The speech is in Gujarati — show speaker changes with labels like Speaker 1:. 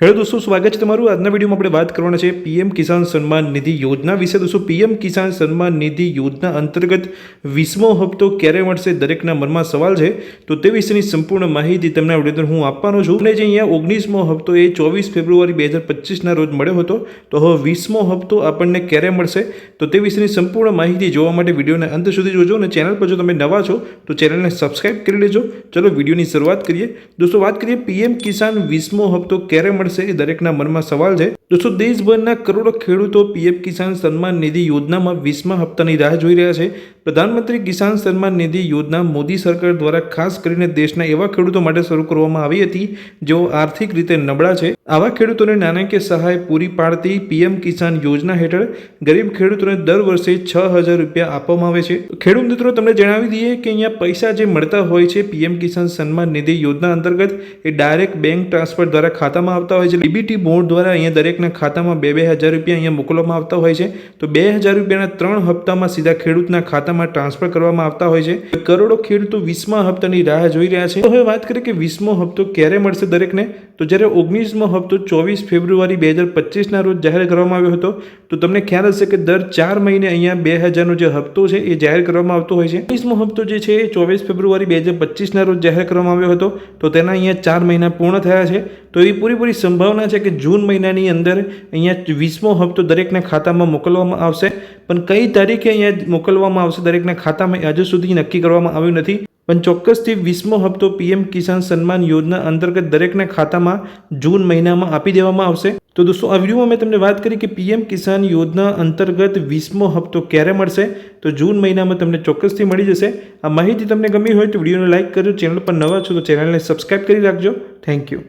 Speaker 1: હેલો દોસ્તો, સ્વાગત છે તમારું. આજના વિડીયોમાં આપણે વાત કરવાના છે પીએમ કિસાન સન્માન નિધિ યોજના વિશે. દોસ્તો, પીએમ કિસાન સન્માન નિધિ યોજના અંતર્ગત વીસમો હપ્તો ક્યારે મળશે દરેકના મનમાં સવાલ છે. તો તે વિશેની સંપૂર્ણ માહિતી તમને વીડિયો હું આપવાનો છું. અને જે અહીંયા ઓગણીસમો હપ્તો એ ચોવીસ ફેબ્રુઆરી બે હજાર પચીસના રોજ મળ્યો હતો. તો હવે વીસમો હપ્તો આપણને ક્યારે મળશે? તો તે વિશેની સંપૂર્ણ માહિતી જોવા માટે વિડીયોને અંત સુધી જોજો. અને ચેનલ પર જો તમે નવા છો, તો ચેનલને સબસ્ક્રાઇબ કરી લેજો. ચલો વિડીયોની શરૂઆત કરીએ. દોસ્તો, વાત કરીએ પીએમ કિસાન વીસમો હપ્તો ક્યારે મળશે એ દરેકના મનમાં સવાલ છે. દોસ્તો, દેશભરના કરોડો ખેડૂતો પીએમ કિસાન સન્માન નિધિ યોજનામાં વીસમા હપ્તાની રાહ જોઈ રહ્યા છે. પ્રધાનમંત્રી કિસાન સન્માન નિધિ યોજના મોદી સરકાર દ્વારા ખાસ કરીને દેશના એવા ખેડૂતો માટે શરૂ કરવામાં આવી હતી, જેઓ આર્થિક રીતે નબળા છે. આવા ખેડૂતોને નાણાકીય સહાય પૂરી પાડતી પીએમ કિસાન યોજના હેઠળ ગરીબ ખેડૂતોને દર વર્ષે છ હજાર રૂપિયા આપવામાં આવે છે. ખેડૂત મિત્રો, તમને જણાવી દઈએ કે અહીંયા પૈસા જે મળતા હોય છે પીએમ કિસાન સન્માન નિધિ યોજના અંતર્ગત, એ ડાયરેક્ટ બેંક ટ્રાન્સફર દ્વારા ખાતામાં આવતા હોય છે. ડીબીટી બોર્ડ દ્વારા અહીંયા દરેકના ખાતામાં બે બે હજાર રૂપિયા અહીંયા મોકલવામાં આવતા હોય છે. તો બે હજાર રૂપિયાના ત્રણ હપ્તામાં સીધા ખેડૂતના ખાતામાં ટ્રાન્સફર કરવામાં આવતા હોય છે. કરોડો ખેડૂતો વીસમા હપ્તાની રાહ જોઈ રહ્યા છે. તો હવે વાત કરીએ કે વીસમો હપ્તો ક્યારે મળશે દરેકને? તો જ્યારે ઓગણીસમો હપ્તો ચોવીસ ફેબ્રુઆરી બે હજાર પચીસના રોજ જાહેર કરવામાં આવ્યો હતો, તો તમને ખ્યાલ હશે કે દર ચાર મહિને અહીંયા બે હજારનો જે હપ્તો છે એ જાહેર કરવામાં આવતો હોય છે. ઓગણીસમો હપ્તો જે છે એ ચોવીસ ફેબ્રુઆરી બે હજાર પચીસના રોજ જાહેર કરવામાં આવ્યો હતો, તો તેના અહીંયા ચાર મહિના પૂર્ણ થયા છે. તો એવી પૂરેપૂરી સંભાવના છે કે જૂન મહિનાની અંદર અહીંયા વીસમો હપ્તો દરેકના ખાતામાં મોકલવામાં આવશે. પણ કઈ તારીખે અહીંયા મોકલવામાં આવશે દરેકના ખાતામાં હજુ સુધી નક્કી કરવામાં આવ્યું નથી. પણ ચોક્કસથી વીસમો હપ્તો પીએમ કિસાન સન્માન યોજના અંતર્ગત દરેકના ખાતામાં જૂન મહિનામાં આપી દેવામાં આવશે. તો દોસ્તો, આ વિડીયોમાં મેં તમને વાત કરી કે પીએમ કિસાન યોજના અંતર્ગત વીસમો હપ્તો ક્યારે મળશે. તો જૂન મહિનામાં તમને ચોક્કસથી મળી જશે. આ માહિતી તમને ગમી હોય તો વિડીયોને લાઇક કરજો, ચેનલ પર નવા છો તો ચેનલને સબસ્ક્રાઈબ કરી રાખજો. Thank you.